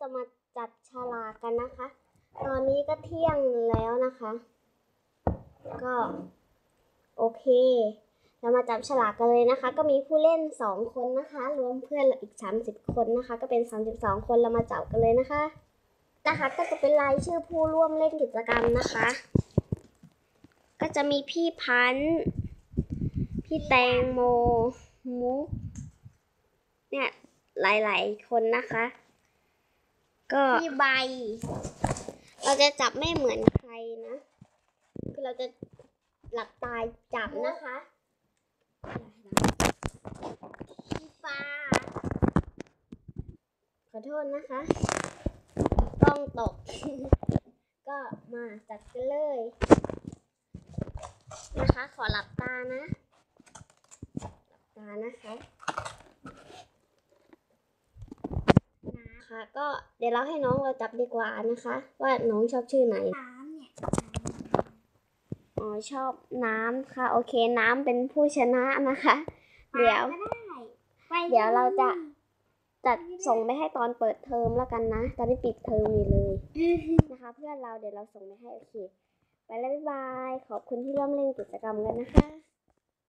จะมาจับฉลากกันนะคะ ตอนนี้ก็เที่ยงแล้วนะคะ ก็ โอเค เรามาจับฉลากกันเลยนะคะ ก็มีผู้เล่น 2 คนนะคะ รวมเพื่อนเราอีก 30 คนนะคะ ก็เป็น 32 คนเรามาจับกันเลยนะคะนะคะก็จะเป็นรายชื่อผู้ร่วมเล่นกิจกรรมนะคะ ก็จะมีพี่พันธ์พี่แตงโมมุกเนี่ยหลายๆ คนนะคะ ก็พี่ใบ เราจะจับไม่เหมือนใครนะ คือเราจะหลับตาจับนะคะพี่ฟ้า ขอโทษนะคะกล้องตก ก็มาจัดกันเลย นะคะ ขอหลับตานะ หลับตานะคะนะคะ ก็เดี๋ยวเราให้น้องเราจับดีกว่านะคะ ว่าน้องชอบชื่อไหนน้ำเนี่ยอ๋อชอบน้ำค่ะ โอเคน้ำเป็นผู้ชนะนะคะ เดี๋ยวก็ได้ไปเดี๋ยวเราจะจัดส่งไปให้ตอนเปิดเทอมแล้วกันนะ ตอนนี้ปิดเทอมอยู่เลยนะคะ เพื่อนเราเดี๋ยวเราส่งไปให้โอเค ไปแล้วบ๊ายบาย ขอบคุณที่ร่วมเล่นกิจกรรมกันนะคะ